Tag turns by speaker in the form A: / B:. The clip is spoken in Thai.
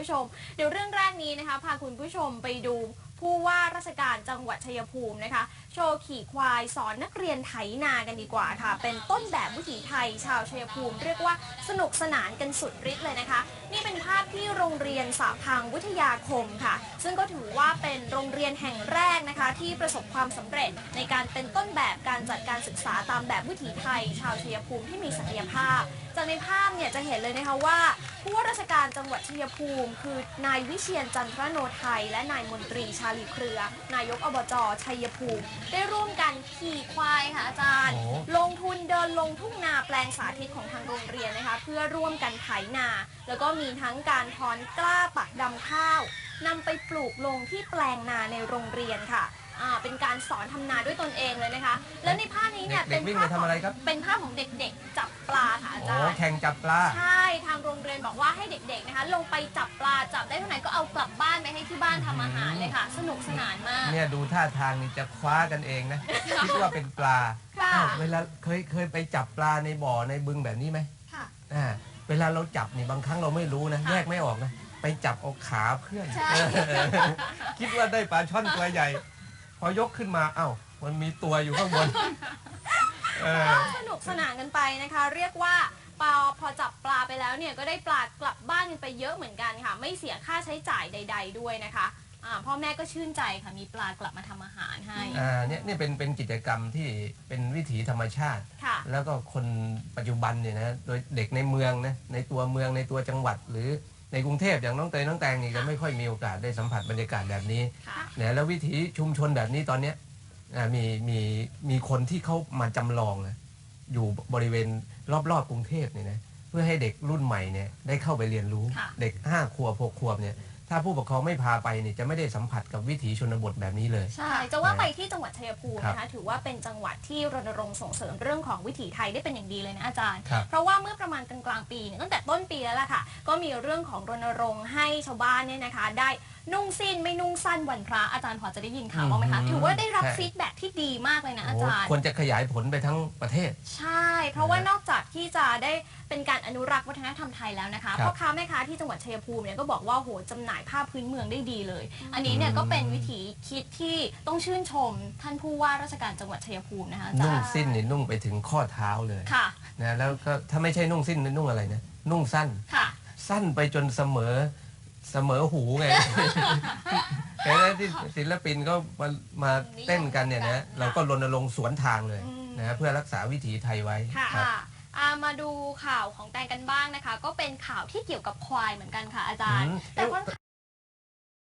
A: ผู้ชม เดี๋ยวเรื่องแรกนี้นะคะพาคุณผู้ชมไปดู ผู้ว่าราชการจังหวัดชัยภูมินะคะ โชว์ขี่ควายสอนนักเรียนไถนากันดีกว่าค่ะ เป็นต้นแบบวิถีไทยชาวชัยภูมิ เรียกว่าสนุกสนานกันสุดฤทธิ์เลยนะคะ นี่เป็นภาพที่โรงเรียนสาพังวิทยาคมค่ะ ซึ่งก็ถือว่าเป็นโรงเรียนแห่งแรกนะคะ ที่ประสบความสำเร็จในการเป็นต้นแบบการจัดการศึกษาตามแบบวิถีไทย ชาวชัยภูมิที่มีศักยภาพ จากในภาพเนี่ยจะเห็นเลยนะคะว่าผู้ว่าราชการจังหวัดชัยภูมิ คือนายวิเชียนจันทรโนไทยและนายมนตรีชาลีเครือนายกอบจชัยภูมิ ได้ร่วมกันขี่ควายค่ะอาจารย์
B: โอ้
A: ลงทุนเดินลงทุ่งนาแปลงสาธิตของทางโรงเรียนนะคะ เพื่อร่วมกันไถนา แล้วก็มีทั้งการถอนกล้าปักดำข้าวนำไปปลูกลงที่แปลงนาในโรงเรียนค่ะอ่าเป็นการสอนทำนาด้วยตนเองเลยนะคะ แล้วในภาพนี้เนี่ย
B: เด็
A: เป็
B: ก
A: น
B: ๆวิ่ง
A: ภา
B: ไป
A: พ
B: ทำอะไรครับ
A: เป็นภาพของเด็กๆจับปลาค่ะอา
B: อ้
A: จารย์
B: แข่งจับปลา
A: ใช่ บอกว่าให้เด็กๆนะคะลงไปจับปลาจับได้เท่าไหร่ก็เอากลับบ้านไปให้ที่บ้านทำอาหารเลยค่ะ สนุกสนานมาก
B: เนี่ยดูท่าทางนี่จะคว้ากันเองนะ คิดว่าเป็นปลา
A: ค่ะ
B: อ้าวเวลาเคยเคยไปจับปลาในบ่อในบึงแบบนี้ไหม
A: ค่ะ
B: อ่าเวลาเราจับนี่บางครั้งเราไม่รู้นะ
A: ค่ะ
B: แยกไม่ออกนะไปจับเอาขาเพื่อน
A: ใช่
B: เออคิดว่าได้ปลาช่อนตัวใหญ่ พอยกขึ้นมาเอ้ามันมีตัวอยู่ข้างบนเออ
A: ก็สนุกสนานกันไปนะคะ เรียกว่า ปลาพอจับปลาไปแล้วเนี่ยก็ได้ปลากลับบ้านกันไปเยอะเหมือนกันค่ะ ไม่เสียค่าใช้จ่ายใด ๆ ด้วยนะคะอ่าพ่อแม่ก็ชื่นใจค่ะมีปลากลับมาทำอาหารให้
B: อ่าเนี่ยเนี่ยเป็นเป็นกิจกรรมที่เป็นวิถีธรรมชาติ
A: ค่ะ
B: แล้วก็คนปัจจุบันเนี่ยนะโดยเด็กในเมืองนะในตัวเมืองในตัวจังหวัด หรือในกรุงเทพอย่างน้องเตยน้องแตงนี่จะไม่ค่อยมีโอกาสได้สัมผัสบรรยากาศแบบนี้
A: ค่ะ
B: นะแล้ววิถีชุมชนแบบนี้ตอนเนี้ยอ่ามีมีมีคนที่เขามาจำลองนะ อยู่บริเวณรอบๆกรุงเทพเนี่ยนะเพื่อให้เด็กรุ่นใหม่เนี่ยได้เข้าไปเรียนรู้
A: ค่ะ
B: เด็กห้าขวบหกขวบเนี่ย ถ้าผู้ปกครองไม่พาไปเนี่ยจะไม่ได้สัมผัสกับวิถีชนบทแบบนี้เลย
A: ใช่จะว่าไปที่จังหวัดชัยภูมิ
B: ครับ
A: นะคะถือว่าเป็นจังหวัดที่รณรงค์ส่งเสริมเรื่องของวิถีไทยได้เป็นอย่างดีเลยนะอาจารย์
B: ครับ
A: เพราะว่าเมื่อประมาณกลางๆปีเนี่ยตั้งแต่ต้นปีแล้วล่ะค่ะ ก็มีเรื่องของรณรงค์ให้ชาวบ้านเนี่ยนะคะ ได้นุ่งสิ้นไม่นุ่งสั้นวันพระอาจารย์พอจะได้ยินข่าวบ้างไหมคะ
B: อืม
A: ถือว่าได้รับ
B: ใช่
A: ฟีดแบ็กที่ดีมากเลยนะอา
B: โอ้
A: จารย์
B: ควรจะขยายผลไปทั้งประเทศ
A: ใช่ เพราะว่านอกจากที่จะได้เป็นการอนุรักษ์วัฒนธรรมไทยแล้วนะคะ
B: ครับ
A: พ่อค้าแม่ค้าที่จังหวัดชัยภูมิเนี่ยก็บอกว่าโหจำหน่ายผ้าพื้นเมืองได้ดีเลย อันนี้เนี่ย
B: อืม
A: ก็เป็นวิถีคิดที่ต้องชื่นชม ท่านผู้ว่าราชการจังหวัดชัยภูมินะคะอาจาร
B: นุ่ง
A: ย์
B: สิ้นนี่นุ่งไปถึงข้อเท้าเลย
A: ค่ะ
B: นะแล้วก็ถ้าไม่ใช่นุ่งสิ้นนุ่งอะไรนะนุ่งสั้น
A: ค่ะ
B: สั้นไปจนเสมอเสมอหูไงเห็นไหมที่ศิลปินก็มามาเต้นกันเนี่ยนะ เราก็รณรงค์สวนทางเลย
A: อืม
B: นะเพื่อรักษาวิถีไทยไว้
A: ค่ะ
B: ครับ
A: อ่ามาดูข่าวของแตงกันบ้างนะคะ ก็เป็นข่าวที่เกี่ยวกับควายเหมือนกันค่ะอาจารย์
B: อืม
A: แต่ค่อน